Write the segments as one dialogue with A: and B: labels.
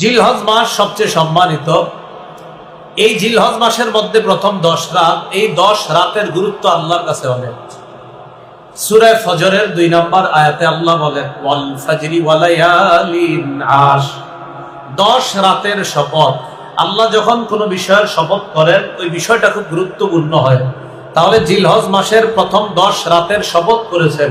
A: জিলহজ মাস সবচেয়ে সম্মানিত। এই জিলহজ মাসের মধ্যে প্রথম দশ রাত, এই দশ রাতের গুরুত্ব আল্লাহর কাছে অনেক। সুরায় ফজরের দুই নম্বর আয়াতে আল্লাহ বলেন, ওয়াল ফাজরি ওয়ালায়ালিন দশ রাতের শপথ। আল্লাহ যখন কোনো বিষয়ের শপথ করেন, ওই বিষয়টা খুব গুরুত্বপূর্ণ হয়। তাহলে জিলহজ মাসের প্রথম দশ রাতের শপথ করেছেন।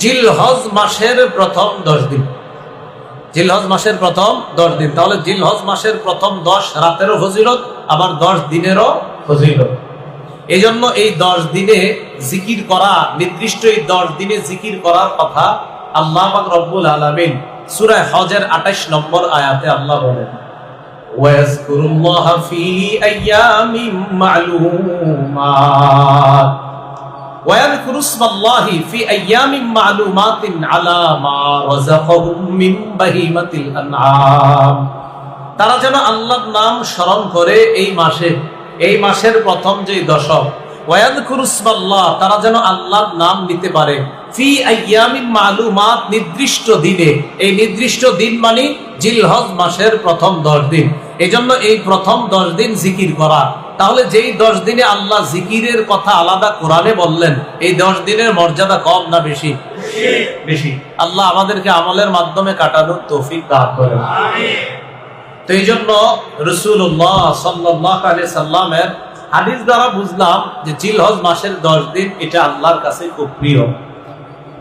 A: জিলহজ মাসের প্রথম দশ দিন। জিলহজ মাসের প্রথম দশ দিন। তাহলে জিলহজ মাসের প্রথম দশ রাতেরও ফজিলত, আবার দশ দিনেরও ফজিলত। এই জন্য এই দশ দিনে জিকির করা, নির্দিষ্ট এই দশ দিনে জিকির করার কথা আল্লাহ রব্বুল আলামিন সূরা হজের 28 নম্বর আয়াতে আল্লাহ বলেন, ওয়াজকুরুল্লাহ ফি আইয়ামিম মা'লুমাত। ويذكر اسم الله في أيام معلومات على ما رزقهم من بهيمة الأنعام তারা যেন আল্লাহর নাম স্মরণ করে এই মাসে এই মাসের প্রথম যে দশক ওয়াদকুরুসমাল্লাহ তারা যেন আল্লাহর নাম নিতে পারে ফি আইয়ামিন মালুমাত নির্দিষ্ট দিনে এই নির্দিষ্ট দিন মানে জিলহজ মাসের প্রথম দশ দিন এজন্য এই প্রথম দশ দিন জিকির করা তাহলে যেই দশ দিনে আল্লাহ জিকিরের কথা আলাদা কোরআনে বললেন এই দশ দিনের মর্যাদা কম না বেশি? বেশি। আল্লাহ আমাদেরকে আমলের মাধ্যমে কাটানোর তৌফিক দান করেন। তো এই জন্য রসুল্লাহ সাল্লাহ আলি সাল্লামের হাদিস দ্বারা বুঝলাম যে জিলহজ মাসের দশ দিন এটা আল্লাহর কাছে খুব প্রিয়।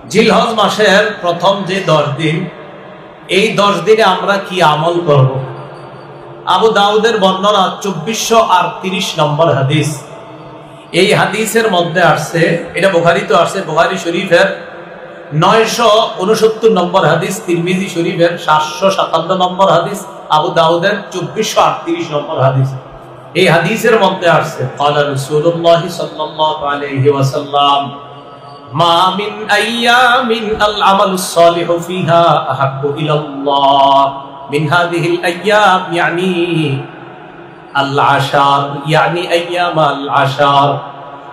A: জিলহজ মাসের প্রথম যে দশ দিন এই দশ দিনে আমরা কি আমল করব? আবু দাউদের বর্ণনা চব্বিশশো আর তিরিশ নম্বর হাদিস এই হাদিসের মধ্যে আসছে এটা বোখারি তো আসছে বোখারি শরীফের নয়শো উনসত্তর নম্বর হাদিস তিরমিজি শরীফের সাতশো সাতান্ন নম্বর হাদিস আবু দাউদের চব্বিশশো আটত্রিশ নম্বর হাদিস এই হাদিসের মধ্যে আসছে قال رسول الله صلى الله عليه وسلم ما من ايام العمل الصالح فيها احب الى الله من هذه الايام يعني العشر يعني ايام العشر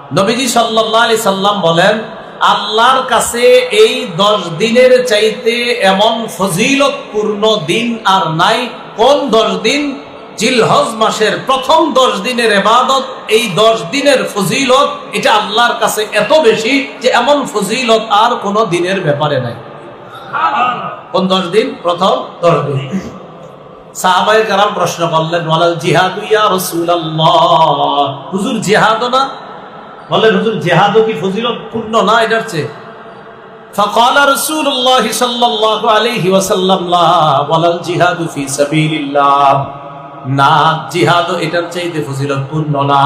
A: নবীজি সাল্লাল্লাহু আলাইহি সাল্লাম বলেন আল্লাহর কাছে এই দশ দিনের চাইতে এমন ফজিলতপূর্ণ দিন আর নাই কোন দশ দিন জিলহজ মাসের প্রথম দশ দিনের এবাদত এই দশ দিনের ফজিলত এটা আল্লাহর কাছে এত বেশি যে এমন ফজিলত আর কোন দিনের ব্যাপারে নাই কোন দশ দিন প্রথম দশ দিন সাহাবাই কারাম প্রশ্ন করলেন ওয়ালাল জিহাদু ইয়া রাসূলুল্লাহ হুজুর জিহাদ না বলেন হুজুর জেহাদও কি ফজিলত পূর্ণ না এটার চেয়ে فقال رسول الله صلى الله عليه وسلم لا ولا الجهاد في سبيل الله না জিহাদ এটার চাইতে ফজিলত পূর্ণ না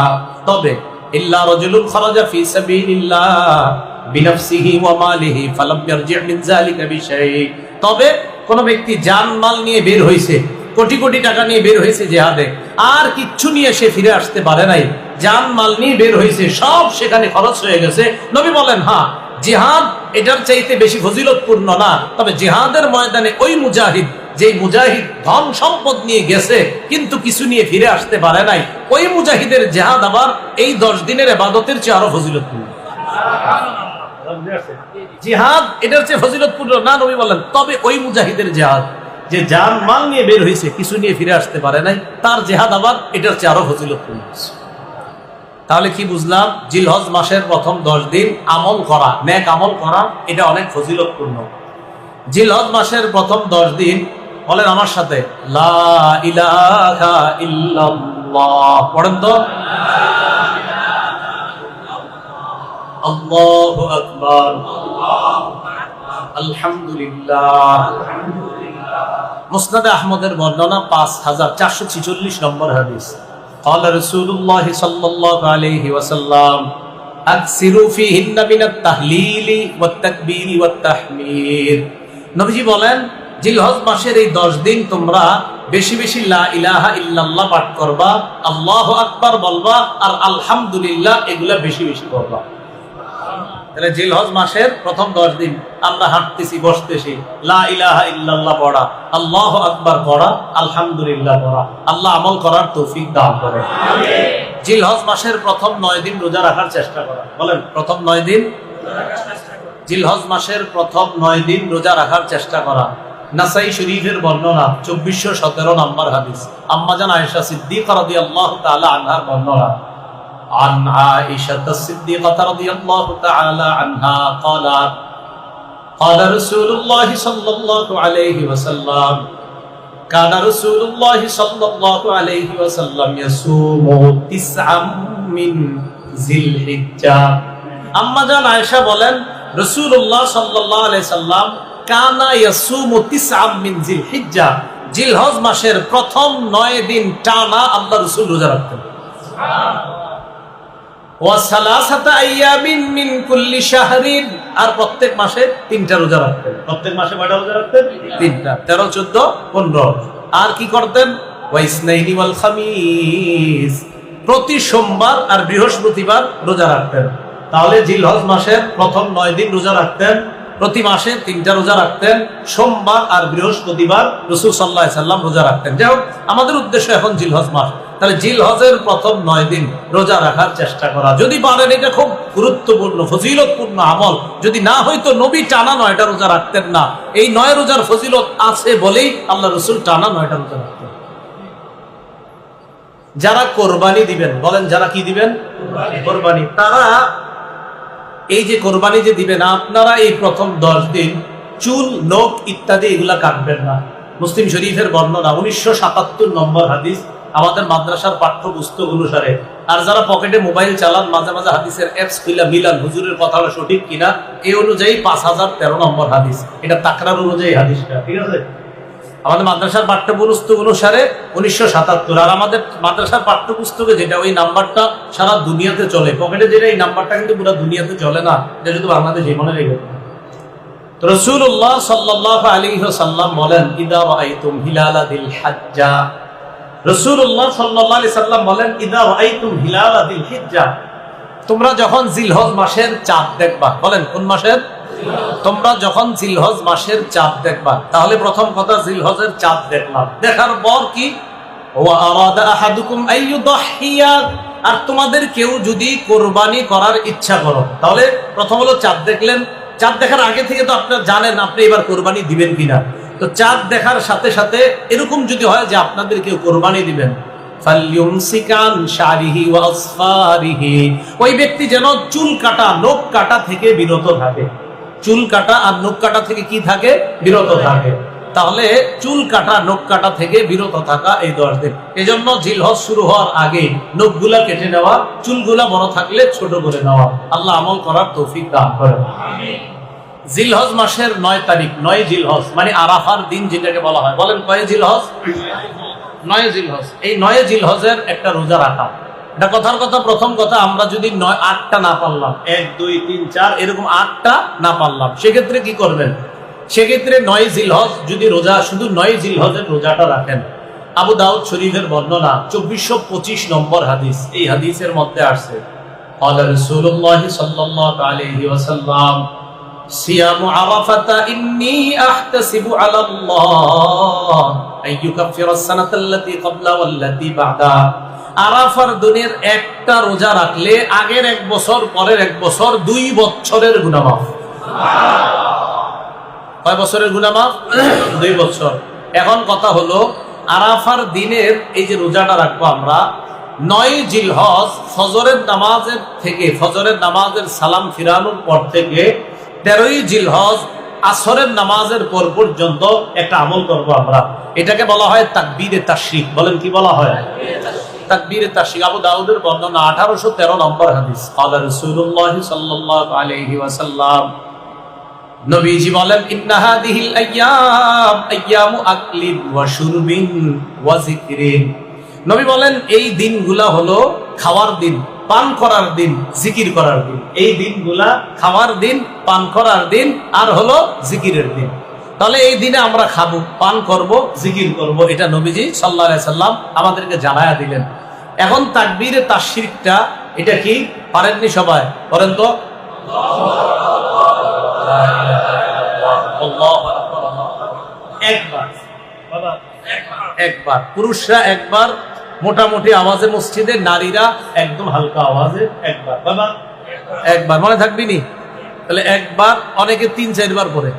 A: তবে ইল্লা রাজুলুন খারাজা ফি সাবিলিল্লাহ বিনফসিহি ওয়া মালিহি ফালাম ইয়ারজি মিন যালিকা বিশাই। তবে কোন ব্যক্তি জান মাল নিয়ে বের হইছে, কোটি কোটি টাকা নিয়ে বের হয়েছে জেহাদে, আর কিচ্ছু নিয়ে সে ফিরে আসতে পারে নাই। জান মাল নিয়ে বের হয়েছে সব সেখানে খরচ হয়ে গেছে। নবী বলেন হ্যাঁ জিহাদ এটার চাইতে বেশি ফজিলতপূর্ণ না। তবে জিহাদের ময়দানে ওই মুজাহিদ যে মুজাহিদ ধন সম্পদ নিয়ে গেছে, কিন্তু কিছু নিয়ে ফিরে আসতে পারে নাই, ওই মুজাহিদের জেহাদ আবার এই দশ দিনের এবাদতের চেয়ে আরও ফজিলতপূর্ণ। জিহাদ, এটার চেয়ে ফজিলতপূর্ণ। না, নবী বলেন তবে ওই মুজাহিদের জেহাদ, যে যান মাল নিয়ে বের হয়েছে কিছু নিয়ে ফিরে আসতে পারে নাই, তার জেহাদ আবার এটার চেয়ে আরও ফজিলতপূর্ণ। তাহলে কি বুঝলাম? জিলহজ মাসের প্রথম দশ দিন আমল করা ন্যাক আমল করা, এটা অনেক ফজিলতপূর্ণ। জিলহজ মাসের প্রথম দশ দিন বলেন আমার সাথে, লা ইলাহা পড়েন তো? আল্লাহু আকবার আলহামদুলিল্লাহ মুসনাদে আহমদের বর্ণনা পাঁচ হাজার চারশো ছিচল্লিশ নম্বর হাদিস قال رسول الله صلى الله عليه وسلم أكثروا فيهن من التهليل والتكبير والتحميد নবীজি বলেন জিলহজ মাসের এই দশ দিন তোমরা বেশি বেশি লা ইলাহা ইল্লাল্লাহ পাঠ করবা আল্লাহ আকবার বলবা আর আলহামদুলিল্লাহ এগুলা বেশি বেশি করবা তাহলে জিলহজ মাসের প্রথম দশ দিন আমরা হাঁটতেছি বসতেছি। লা ইলাহা ইল্লাল্লাহ পড়া আল্লাহ আকবার পড়া আলহামদুলিল্লাহ পড়া। আল্লাহ আমল করার তৌফিক দান করে। জিলহজ মাসের প্রথম নয় দিন রোজা রাখার চেষ্টা করা। বলেন প্রথম নয় দিন? জিলহজ মাসের প্রথম নয় দিন রোজা রাখার চেষ্টা করা। নাসাই শরীফের বর্ণনা চব্বিশশো সতেরো নম্বর হাদিস। আম্মাজান আয়েশা সিদ্দিক রাদি আল্লাহ তাআলা আনহার বর্ণনা। عن عائشة الصديقة رضي الله تعالى عنها قالت قال رسول الله صلى الله عليه وسلم كان رسول الله صلى الله عليه وسلم يصوم تسعا من ذي الحجة আম্মা জান আয়েশা বলেন রাসূলুল্লাহ সাল্লাল্লাহু আলাইহি সাল্লাম কানা ইয়াসুমু তিসআম মিন জিল হিজ্জা জিলহজ মাসের প্রথম নয় দিন টানা আল্লাহ রাসূল রোজা রাখতেন ওয়াসালাসাতা আর প্রত্যেক মাসে তিনটা রোজা রাখতেন। প্রত্যেক মাসে কয়টা রোজা রাখতেন? তিনটা। 13 14 15 আর কি করতেন? প্রতি সোমবার আর বৃহস্পতিবার রোজা রাখতেন। তাহলে জিলহজ মাসের প্রথম নয় দিন রোজা রাখতেন। প্রতি মাসে তিনটা রোজা রাখতেন, সোমবার আর বৃহস্পতিবার রসুল সাল্লাহ সাল্লাম রোজা রাখতেন। যাই হোক, আমাদের উদ্দেশ্য এখন জিলহজ মাস। তাহলে জিল হজের প্রথম নয় দিন রোজা রাখার চেষ্টা করা। যদি পারেন, এটা খুব গুরুত্বপূর্ণ, ফজিলতপূর্ণ আমল। যদি না হয়তো নবী টানা নয়টা রোজা রাখতেন না। এই নয় রোজার ফজিলত আছে বলেই আল্লাহ রসুল টানা নয়টা রোজা রাখতেন। যারা কোরবানি দিবেন, বলেন যারা কি দিবেন? কোরবানি। তারা এই যে কোরবানি যে দিবেন, আপনারা এই প্রথম দশ দিন চুল, নখ ইত্যাদি এগুলা কাটবেন না। মুসলিম শরীফের বর্ণনা, উনিশশো সাতাত্তর নম্বর হাদিস, আমাদের মাদ্রাসার পাঠ্যপুস্তক অনুসারে। আর যারা পকেটে মোবাইল চালান, মাঝে মাঝে হাদিসের অ্যাপস খুলা মিলান, হুজুরের কথাটা সঠিক কিনা, এই অনুযায়ী পাঁচ হাজার তেরো নম্বর হাদিস। এটা তাকরার অনুযায়ী হাদিসটা, ঠিক আছে? আমাদের মাদ্রাসার পাঠ্যপুস্তক অনুসারে উনিশশো সাতাত্তর। আর আমাদের মাদ্রাসার পাঠ্যপুস্তকে যেটা ওই নাম্বারটা সারা দুনিয়াতে চলে। পকেটে যেটা এই নাম্বারটা কিন্তু পুরো দুনিয়াতে চলে না। এটা শুধু বাংলাদেশে মনে রেখে। রসুল্লাহ সাল্লাহ আলী সাল্লাম বলেন রসুল্লাহ সাল্লাহ আলি সাল্লাম বলেন, ইদা দিল হিজ্জা। তোমরা যখন জিলহজ মাসের চাঁদ দেখবা, বলেন কোন মাসের? তোমরা যখন জিলহজ মাসের চাঁদ দেখবা, তাহলে প্রথম কথা জিলহজের চাঁদ দেখলাম দেখার পর কি? আর তোমাদের কেউ যদি কোরবানি করার ইচ্ছা করো, তাহলে প্রথম হলো চাঁদ দেখলেন। চাঁদ দেখার আগে থেকে তো আপনারা জানেন আপনি এবার কোরবানি দিবেন কিনা। তো চাঁদ দেখার সাথে সাথে এরকম যদি হয় যে আপনাদের কেউ কোরবানি দিবেন। ওই ব্যক্তি যেন চুল কাটা, নখ কাটা থেকে বিরত থাকে। চুল কাটা আর নখ কাটা থেকে কি থাকে? বিরত থাকে। তাহলে চুল কাটা নখ কাটা থেকে বিরত থাকা এই দশ দিন। এজন্য জিলহজ শুরু হওয়ার আগে নখগুলা কেটে নেওয়া চুলগুলা বড় থাকলে ছোট করে নেওয়া। আল্লাহ আমল করার তৌফিক দান করে জিলহজ মাসের নয় তারিখ নয় জিলহজ মানে আরাফার দিন যেটাকে বলা হয়। বলেন কয়ে জিলহজ। নয় জিলহজ। এই নয় জিলহজের একটা রোজা রাখা। এটা কথার কথা প্রথম কথা আমরা যদি নয় আটটা না পারলাম এক দুই তিন চার এরকম আটটা না পারলাম সেক্ষেত্রে কি করবেন সেক্ষেত্রে নয় জিলহজ যদি রোজা শুধু নয় জিলহজের রোজাটা রাখেন আবু দাউদ শরীফের বর্ণনা চব্বিশশো পঁচিশ নম্বর হাদিস এই হাদিসের মধ্যে আসছে قال رسول الله صلى الله عليه وسلم صيام عرفة إني أحتسب على الله একটা রোজা রাখলে আগের এক বছর, পরের এক বছর দুই বছরের কয় বছরের দুই বছর। এখন কথা হলো, আরাফার দিনের এই যে রোজাটা রাখব আমরা, নয় জিলহজ ফজরের নামাজের থেকে, ফজরের নামাজের সালাম ফিরানোর পর থেকে তেরোই জিলহজ আসরের নামাজের পর পর্যন্ত একটা আমল করব আমরা। এটাকে বলা হয় তাকবীরে তাশরিক। বলেন কি বলা হয়? তাকবীরে তাশরিক। আবু দাউদের বর্ণনা 1813 নম্বর হাদিস। ক্বালা রাসূলুল্লাহ সাল্লাল্লাহু আলাইহি ওয়াসাল্লাম, নবীজি বলেন, ইন্না হাদিহিল আইয়াম আইয়ামু আকলিন ওয়া শুরবিন ওয়া যিকরিন। নবী বলেন, এই দিনগুলো হলো খাওয়ার দিন। পান করার দিন, জিকির করার দিন। এই দিনগুলা খাওয়ার দিন, পান করার দিন, আর হলো জিকিরের দিন। তাহলে এই দিনে আমরা খাব, পান করব, জিকির করব, এটা নবীজি সাল্লাহ সাল্লাম আমাদেরকে জানায়া দিলেন। এখন তাকবীরে তাশরিকটা, এটা কি? পারেননি সবাই? করেন তো। একবার। পুরুষরা একবার মোটামুটি আওয়াজে মসজিদে নারীরা একদম হালকা আওয়াজে একবার। বাবা একবার। মনে থাকবি নি? তাহলে একবার অনেকে তিন চারবার পরে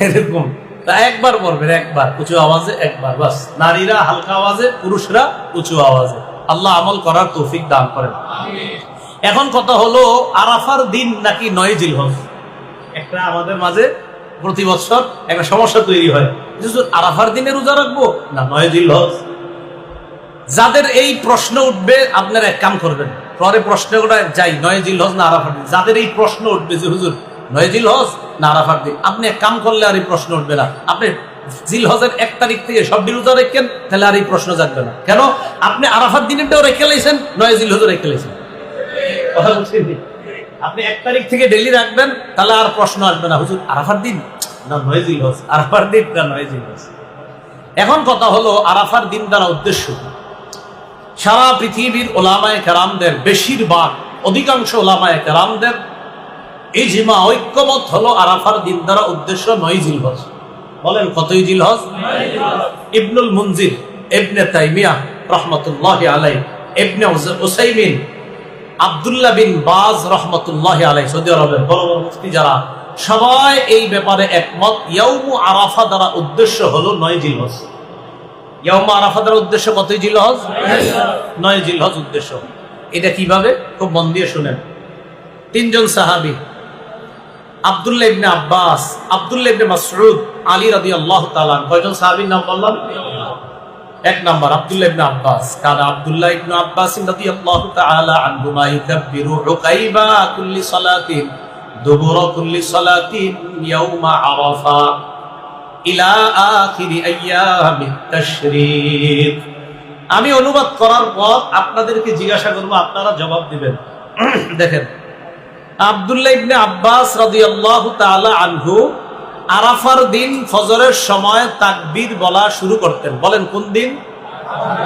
A: এরকম। তা একবার পড়বেন একবার। উঁচু আওয়াজে একবার বাস। নারীরা হালকা আওয়াজে পুরুষরা উঁচু আওয়াজে। আল্লাহ আমল করার তৌফিক দান করেন। এখন কথা হলো আরাফার দিন নাকি নয় জিলহজ? একটা আমাদের মাঝে প্রতি বছর একটা সমস্যা তৈরি হয়। আরাফার দিনে রোজা রাখব না নয় জিলহজ? যাদের এই প্রশ্ন উঠবে, আপনারা এক কাম করবেন। পরে প্রশ্নটা যাই নয় জিলহজ না আরাফার দিন। যাদের এই প্রশ্ন উঠবে যে, হুজুর নয় জিলহজ না আরাফার দিন? আপনি এক কাম করলে আর এই প্রশ্ন উঠবে না। আপনি জিলহজের এক তারিখ থেকে সব রোজা রেখেন, তাহলে আর এই প্রশ্ন জাগবে না। কেন? আপনি আরাফার দিনেরটাও রেখে লাইছেন নয় জিলহজও রেখে লাইছেন? আপনি এক তারিখ থেকে ডেলি রাখবেন, তাহলে আর প্রশ্ন আসবে না, হুজুর আরাফার দিন? না নয় জিলহজ আরাফার দিন না নয় জিলহজ এখন কথা হলো, আরাফার দিন দ্বারা উদ্দেশ্য? সারা পৃথিবীর ওলামায় কেরামদের, বেশিরভাগ, অধিকাংশ ওলামায় কেরামদের ইজমা, ঐক্যমত হলো আরাফার দিন দ্বারা উদ্দেশ্য নয় জিলহজ। বলেন কতই জিলহজ? ইবনুল মুনজির, ইবনে তাইমিয়া রহমতুল্লাহ আলাই ইবনে উজ- উসাইমিন, আব্দুল্লাহ বিন বাজ রহমতুল্লাহ আলাই সৌদি আরবের বড় বড় মুফতি যারা সবাই এই ব্যাপারে একমত, ইয়াউমু আরাফা দ্বারা উদ্দেশ্য হলো নয় জিলহজ। ইয়াউমু আরাফা দ্বারা উদ্দেশ্য কতই জিলহজ? নয় জিলহজ উদ্দেশ্য। এটা কীভাবে? খুব মন দিয়ে শুনেন। তিনজন সাহাবী, আব্দুল্লাহ ইবনে আব্বাস, আব্দুল্লাহ ইবনে মাসউদ, আলী রাদিয়াল্লাহু তাআলা কয়জন সাহাবীর নাম বললাম? এক নাম্বার, আব্দুল্লাহ ইবনে আব্বাস। কারণ আব্দুল্লাহ ইবনে আব্বাস রাদিয়াল্লাহু তাআলা আনহুমা ইউকাব্বিরু উকাইবা কুল্লি সালাতিন, দুবুর কুল্লি সালাতিন ইয়াউমা আরাফা। আমি অনুবাদ করার পর আপনাদেরকে জিজ্ঞাসা করব, আপনারা জবাব দিবেন। দেখেন, আব্দুল্লাহ ইবনে আব্বাস রাদিয়াল্লাহু তাআলা আনহু আরাফার দিন ফজরের সময় তাকবীর বলা শুরু করতেন। বলেন, কোন দিন?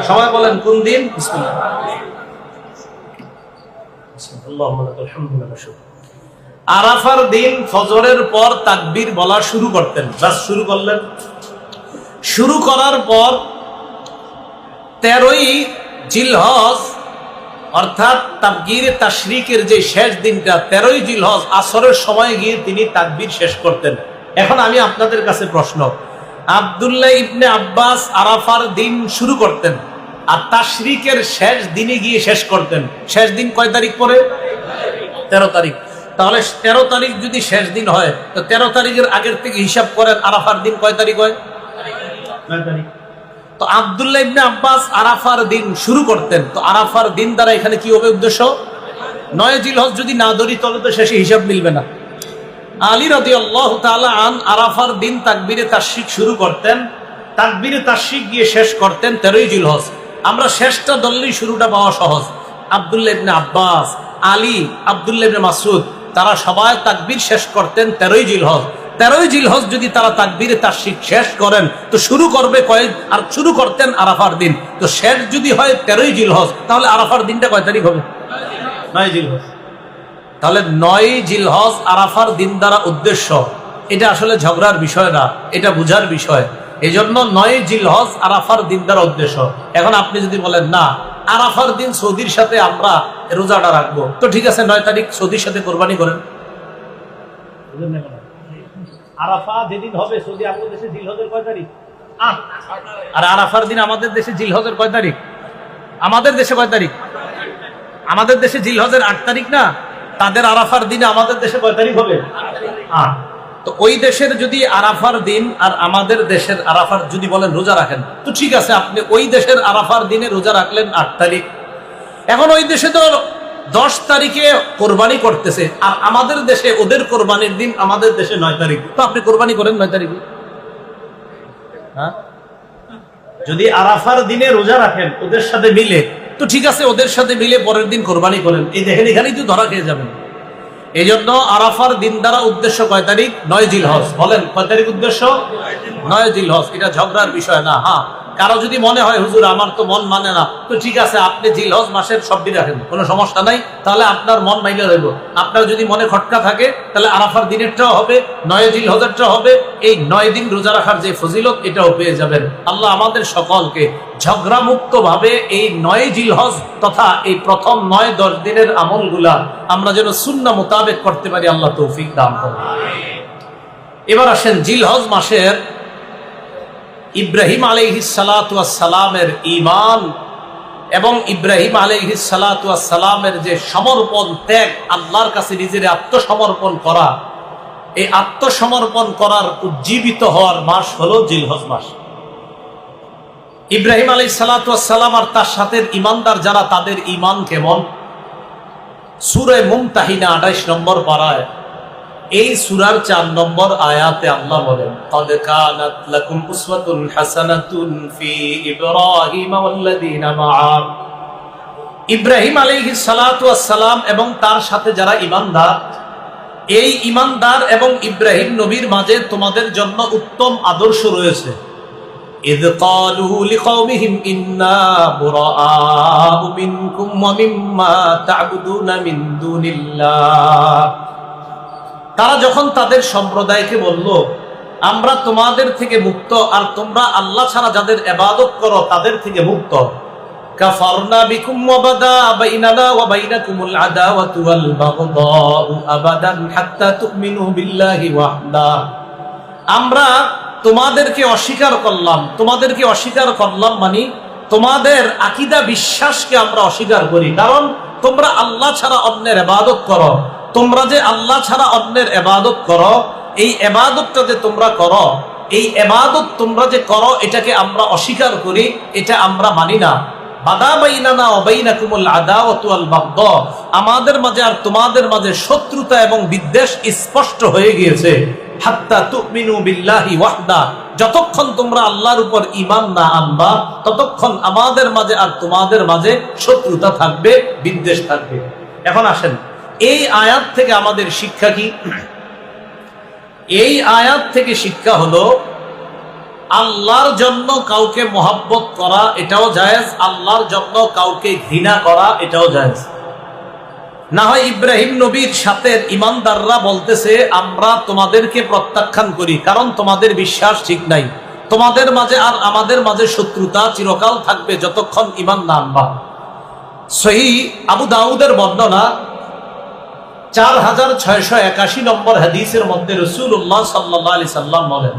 A: সবাই বলেন, কোন দিন? বিসমিল্লাহ। আরাফার দিন ফজরের পর তাকবির বলা শুরু করতেন। বাস শুরু করলেন। শুরু করার পর তেরোই জিলহজ, অর্থাৎ তাকবীর তাশরিকের যে শেষ দিনটা, তেরোই জিলহজ আসরের সময় গিয়ে তিনি তাকবির শেষ করতেন। এখন আমি আপনাদের কাছে প্রশ্ন, আব্দুল্লাহ ইবনে আব্বাস আরাফার দিন শুরু করতেন আর তাশরিকের শেষ দিনে গিয়ে শেষ করতেন? শেষ দিন কয় তারিখ পরে? তেরো তারিখ। তাহলে তেরো তারিখ যদি শেষ দিন হয় তো তেরো তারিখের আগের থেকে হিসাব করেন আরাফার দিন কয় তারিখ হয়? তো আব্দুল্লাহ ইবনে আব্বাস আরাফার দিন শুরু করতেন। তো আরাফার দিন দ্বারা এখানে কি হবে উদ্দেশ্য? নয় জিলহজ যদি না ধরি তাহলে তো শেষে হিসাব মিলবে না। আলী রাদি আল্লাহ আন আরাফার দিন তাকবিরে তাশরিক শুরু করতেন। তাকবিরে তাশরিক গিয়ে শেষ করতেন তেরোই জিলহজ। আমরা শেষটা ধরলেই শুরুটা পাওয়া সহজ। আব্দুল্লাহ ইবনে আব্বাস আলী আব্দুল্লাহ ইবনে মাসুদ তারা সবাই তাকবির শেষ করতেন তেরোই জিলহজ। তেরোই জিলহজ যদি তারা তাকবীরে তাশরিক শেষ করেন তো শুরু করবে কয়েক আর শুরু করতেন আরাফার দিন। তো শেষ যদি হয় তেরোই জিলহজ তাহলে আরাফার দিনটা কয় তারিখ হবে? নয় জিলহজ। তাহলে নয় জিলহজ আরাফার দিন দ্বারা উদ্দেশ্য। এটা আসলে ঝগড়ার বিষয় না এটা বুঝার বিষয়। এই জন্য নয় জিলহজ আরাফার দিন দ্বারা উদ্দেশ্য। এখন আপনি যদি বলেন না আরাফার দিন সৌদির সাথে আমরা রোজাটা রাখব। তো ঠিক আছে নয় তারিখ সৌদির সাথে কোরবানি করেন। আরাফা যেদিন হবে সৌদি আমাদের দেশে জিলহজের কয় তারিখ? আর আরাফার দিন আমাদের দেশে জিলহজের কয় তারিখ? আমাদের দেশে কয় তারিখ? আমাদের দেশে জিলহজের আট তারিখ না? তাদের আরাফার দিনে আমাদের দেশে কয় তারিখ হবে? আট। তো ওই দেশের যদি আরাফার দিন আর আমাদের দেশের আরাফার যদি বলেন রোজা রাখেন, তো ঠিক আছে, আপনি ওই দেশের আরাফার দিনে রোজা রাখলেন আট তারিখ। এখন ওই দেশে তো দশ তারিখে কোরবানি করতেছে, আর আমাদের দেশে ওদের কোরবানির দিন আমাদের দেশে নয় তারিখ। তো আপনি কোরবানি করেন নয় তারিখে? হ্যাঁ? যদি আরাফার দিনে রোজা রাখেন, ওদের সাথে মিলে, তো ঠিক আছে, ওদের সাথে মিলে পরের দিন কোরবানি করেন। এই দেখেন, এখানেই তো ধরা খেয়ে যাবেন। এই জন্য আরাফার দিন দ্বারা উদ্দেশ্য কয় তারিখ? নয় জিল হজ বলেন কয় তারিখ উদ্দেশ্য? নয় জিল হজ এটা ঝগড়ার বিষয় না হ্যাঁ। কারও যদি মনে হয়, হুজুর, আমার তো মন মানে না। তো ঠিক আছে, আপনি জিল হজ মাসের সব রাখেন কোনো সমস্যা নাই। তাহলে আপনার মন মাইলে রইব। আপনার যদি মনে খটকা থাকে, তাহলে আরাফার দিনেরটাও হবে, নয় জিল হজেরটাও হবে। এই নয় দিন রোজা রাখার যে ফজিলত, এটাও পেয়ে যাবেন। আল্লাহ আমাদের সকলকে ঝগড়া মুক্ত ভাবে এই নয় জিল হজ তথা এই প্রথম নয় দশ দিনের আমলগুলা আমরা যেন শূন্য মোতাবেক করতে পারি, আল্লাহ তৌফিক দান করেন। এবার আসেন জিল হজ মাসের ইব্রাহিম সালামের ইমান এবং ইব্রাহিম সালামের যে সমর্পণ ত্যাগ, আল্লাহর কাছে নিজের আত্মসমর্পণ করা, এই আত্মসমর্পণ করার উজ্জীবিত হওয়ার মাস হলো জিলহজ মাস। ইব্রাহিম আলাই সালাম আর তার সাথে ইমানদার যারা, তাদের ইমান কেমন? সুরে মুমতাহিনা আঠাইশ নম্বর পাড়ায় এই সুরার চার নম্বর আয়াতে আল্লাহ বলেন قد كانت لكم أسوة حسنة في إبراهيم والذين معه ইব্রাহিম আলাইহিস সালাতু সালাম এবং তার সাথে যারা ঈমানদার এই ঈমানদার এবং ইব্রাহিম নবীর মাঝে তোমাদের জন্য উত্তম আদর্শ রয়েছে إذ قالوا لقومهم إنا براء منكم ومما تعبدون من دون الله তারা যখন তাদের সম্প্রদায়কে বলল, আমরা তোমাদের থেকে মুক্ত, আর তোমরা আল্লাহ ছাড়া যাদের এবাদত করো, তাদের থেকে মুক্ত। আমরা তোমাদেরকে অস্বীকার করলাম। তোমাদেরকে অস্বীকার করলাম মানে তোমাদের আকিদা বিশ্বাসকে আমরা অস্বীকার করি। কারণ তোমরা আল্লাহ ছাড়া অন্যের এবাদত করো। তোমরা যে আল্লাহ ছাড়া অন্যের এবাদত করো, এই এবাদতটা যে তোমরা করো, এই এবাদত তোমরা যে করো, এটাকে আমরা অস্বীকার করি, এটা আমরা মানি না। আমাদের মাঝে আর তোমাদের মাঝে শত্রুতা এবং বিদ্বেষ স্পষ্ট হয়ে গিয়েছে। যতক্ষণ তোমরা আল্লাহর উপর ইমান না আনবা, ততক্ষণ আমাদের মাঝে আর তোমাদের মাঝে শত্রুতা থাকবে, বিদ্বেষ থাকবে। এখন আসেন। এই আয়াত থেকে আমাদের শিক্ষা কি? এই আয়াত থেকে শিক্ষা হলো, আল্লাহর জন্য কাউকে মহাব্বত করা এটাও জায়েজ, আল্লাহর জন্য কাউকে ঘৃণা করা এটাও জায়েজ। না হয় ইব্রাহিম নবীর সাথে ইমানদাররা বলতেছে, আমরা তোমাদেরকে প্রত্যাখ্যান করি, কারণ তোমাদের বিশ্বাস ঠিক নাই। তোমাদের মাঝে আর আমাদের মাঝে শত্রুতা চিরকাল থাকবে যতক্ষণ ইমান না আনবা। সহি আবু দাউদের বর্ণনা চার হাজার ছয়শো একাশি নম্বর হাদিসের মধ্যে রসুল্লাহ সাল্লাহ আলি সাল্লাম বলেন,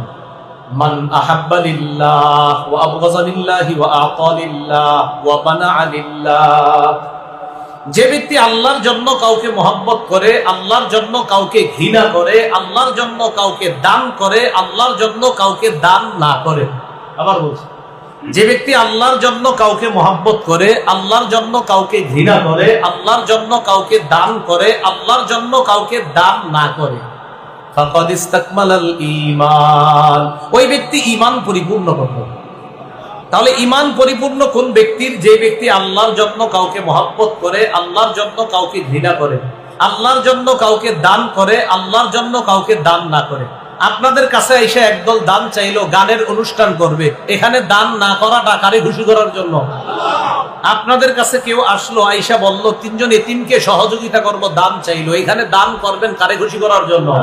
A: মান আহাব্বালিল্লাহ ওয়া আবগাযালিল্লাহি ওয়া আতালিল্লাহ যে ব্যক্তি আল্লাহর জন্য কাউকে মহব্বত করে, আল্লাহর জন্য কাউকে ঘৃণা করে, আল্লাহর জন্য কাউকে দান করে, আল্লাহর জন্য কাউকে দান না করে। আবার বলছি যে ব্যক্তি আল্লাহর জন্য কাউকে মহাব্বত করে, আল্লাহর জন্য কাউকে ঘৃণা করে, আল্লাহর জন্য কাউকে দান করে, আল্লাহর জন্য কাউকে দান না করে। ওই ব্যক্তি ইমান পরিপূর্ণ করবে তাহলে ইমান পরিপূর্ণ কোন ব্যক্তির? যে ব্যক্তি আল্লাহর জন্য কাউকে মহাব্বত করে, আল্লাহর জন্য কাউকে ঘৃণা করে, আল্লাহর জন্য কাউকে দান করে, আল্লাহর জন্য কাউকে দান না করে। আপনাদের কাছে এসে একদল দান চাইলো, গানের অনুষ্ঠান করবে। এখানে দান না করাটা কারে খুশি করার জন্য। আপনাদের কাছে কেউ আসলো আইসা বলল, তিনজন এতিমকে সহযোগিতা করব, দান চাইলো। এখানে দান করবেন কারে খুশি করার জন্য?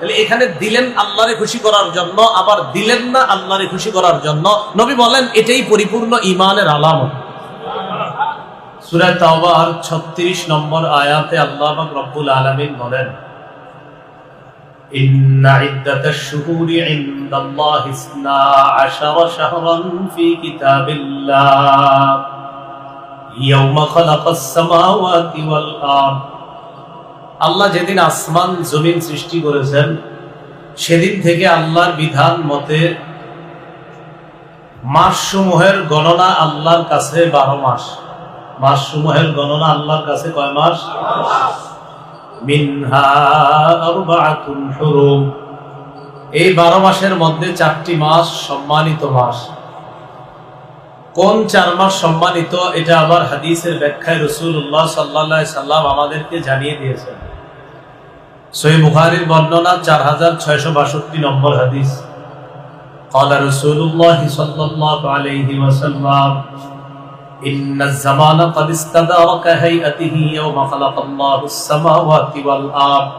A: তাহলে এখানে দিলেন আল্লাহরে খুশি করার জন্য, আবার দিলেন না আল্লাহরে খুশি করার জন্য। নবী বলেন, এটাই পরিপূর্ণ ইমানের আলামত। সুরায় তাওবার 36 নম্বর আয়াতে আল্লাহ রব্বুল আলামিন বলেন إن عدة الشهور عند الله اثنا عشر شهرا في كتاب الله يوم خلق السماوات والأرض আল্লাহ যেদিন আসমান জমিন সৃষ্টি করেছেন সেদিন থেকে আল্লাহর বিধান মতে মাসসমূহের গণনা আল্লাহর কাছে বারো মাস মাসসমূহের গণনা আল্লাহর কাছে কয় মাস এই বারো মাসের মধ্যে চারটি মাস সম্মানিত মাস কোন চার মাস সম্মানিত এটা আবার হাদিসের ব্যাখ্যায় রসুল্লাহ সাল্লা সাল্লাম আমাদেরকে জানিয়ে দিয়েছেন সহি বুখারীর বর্ণনা চার হাজার ছয়শো বাষট্টি নম্বর হাদিস قال رسول الله صلى الله عليه وسلم إن الزمان قد استدار كهيئته يوم خلق الله السماوات والأرض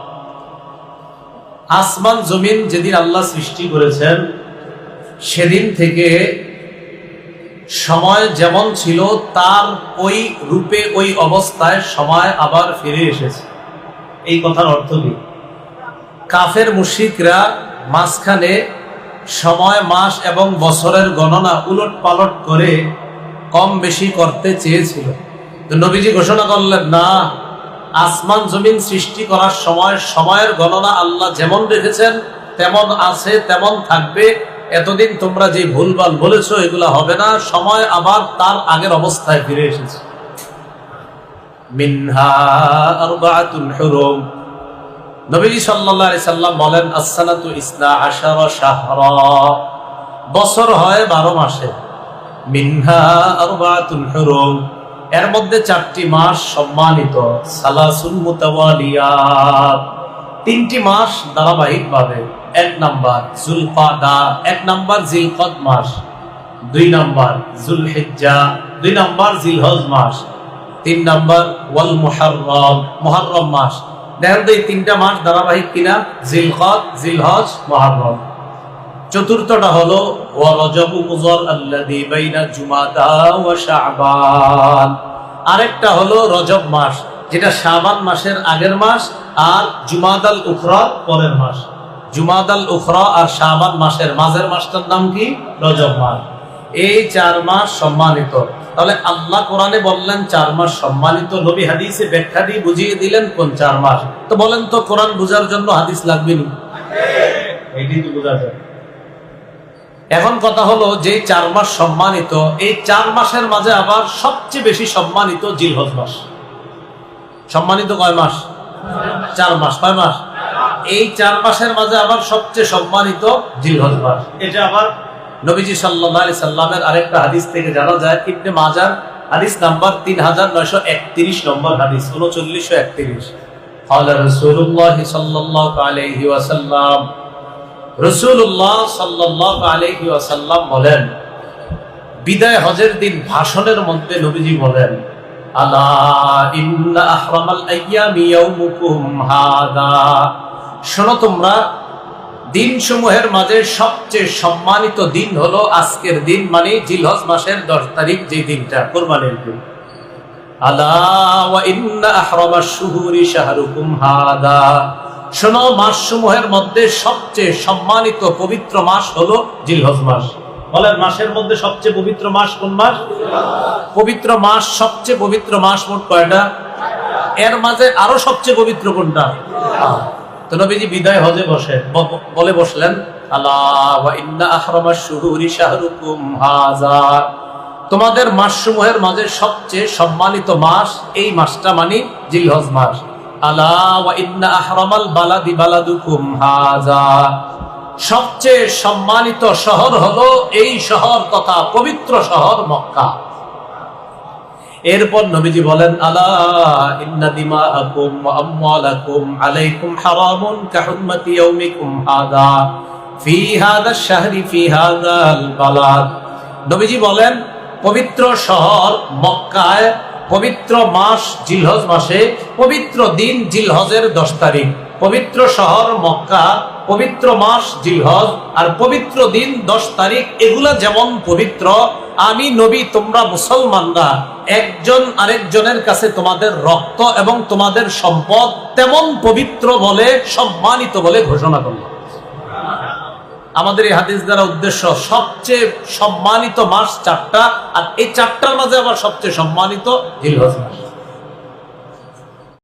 A: আসমান জমিন যেদিন আল্লাহ সৃষ্টি করেছেন সেদিন থেকে সময় যেমন ছিল তার ওই রূপে ওই অবস্থায় সময় আবার ফিরে এসেছে এই কথার অর্থ কি কাফের মুশিকরা মাঝখানে সময় মাস এবং বছরের গণনা উলট পালট করে কম বেশি করতে চেয়েছিল। নবীজি ঘোষণা করলেন, না, আসমান জমিন সৃষ্টি করার সময় সময়ের গণনা আল্লাহ যেমন রেখেছেন, তেমন আছে, তেমন থাকবে। এতদিন তোমরা যে ভুলভাল বলেছ, এগুলা হবে না। সময় আবার তার আগের অবস্থায় ফিরে এসেছে। বছর হয় 12 মাসে। মিনহা আরবাআতুন হুরুম। এর মধ্যে চারটি মাস সম্মানিত। সালাসুল মুতাওয়ালিয়াত তিনটি মাস ধারাবাহিকভাবে। এক নাম্বার জুলকাদা, এক নাম্বার জিলকদ মাস। দুই নাম্বার জুলহিজ্জা, দুই নাম্বার জিলহজ মাস। তিন নাম্বার ওয়াল মুহাররম মুহাররম মাস। দেখেন তো এই তিনটা মাস ধারাবাহিক কিনা? জিলকদ, জিলহজ, মুহাররম। চতুর্থটা হলো আরেকটা হলো, রজব মাস, যেটা শাবান মাসের আগের মাস আর জুমাদাল উখরা পরের মাস। জুমাদাল উখরা আর শাবান মাসের মাঝের মাসটার নাম কি? রজব মাস। এই চার মাস সম্মানিত। তাহলে আল্লাহ কোরআনে বললেন, চার মাস সম্মানিত। নবী হাদিসে ব্যাখ্যা দিয়ে বুঝিয়ে দিলেন, কোন চার মাস। তো বলেন তো, কোরআন বোঝার জন্য হাদিস লাগবে না? এইটি তো বোঝা যায়। এখন কথা হলো যে চার মাস সম্মানিত এই চার মাসের মাঝে আবার সবচেয়ে বেশি সম্মানিত জিলহজ মাস সম্মানিত কয় মাস চার মাস কয় মাস এই চার মাসের মাঝে আবার সবচেয়ে সম্মানিত জিলহজ মাস এটা আবার নবীজি সাল্লাহ আলি সাল্লামের আরেকটা হাদিস থেকে জানা যায় ইবনে মাজার হাদিস নাম্বার তিন হাজার নয়শো একত্রিশ নম্বর হাদিস উনচল্লিশশো একত্রিশ قال رسول الله صلى الله عليه وسلم বলেন, বিদায় হজের দিন ভাষণের মধ্যে নবীজি বলেন শোনো তোমরা দিন সমূহের মাঝে সবচেয়ে সম্মানিত দিন হলো আজকের দিন মানে জিলহজ মাসের দশ তারিখ যে দিনটা, কোরবানির দিন। আলা শোনো মাস সমূহের মধ্যে সবচেয়ে সম্মানিত পবিত্র মাস হলো জিলহজ মাস। বলেন, মাসের মধ্যে সবচেয়ে পবিত্র মাস কোন মাস? পবিত্র মাস, সবচেয়ে পবিত্র মাস মোট কয়টা? এর মাঝে আরও সবচেয়ে পবিত্র কোনটা? তো নবীজি বিদায় হজে বসে বলে বসলেন, আল্লাহ ইন্না আহরামাশ শুহুরি শাহরুকুম হাযা তোমাদের মাস সমূহের মাঝে সবচেয়ে সম্মানিত মাস এই মাসটা মানে জিলহজ মাস। সবচেয়ে সম্মানিত শহর হলো এই শহর তথা পবিত্র শহর মক্কা। এরপর নবীজি বলেন, আলা ইন্না দিমাআকুম ওয়া আমওয়ালাকুম আলাইকুম হারামুন কাহুরমাতি ইয়াউমিকুম হাদা ফি হাদা শাহরি, ফি হাদাল বালাদ। নবীজি বলেন, পবিত্র শহর মক্কায় পবিত্র মাস জিলহজ মাসে পবিত্র দিন জিলহজের দশ তারিখ। পবিত্র শহর মক্কা, পবিত্র মাস জিলহজ আর পবিত্র দিন দশ তারিখ, এগুলা যেমন পবিত্র, আমি নবী তোমরা মুসলমানরা, একজন আরেকজনের কাছে তোমাদের রক্ত এবং তোমাদের সম্পদ তেমন পবিত্র বলে, সম্মানিত বলে ঘোষণা করলাম। আমাদের এই হাদিস দ্বারা উদ্দেশ্য সবচেয়ে সম্মানিত মাস চারটা, আর এই চারটার মাঝে আবার সবচেয়ে সম্মানিত হিলহজ মাস।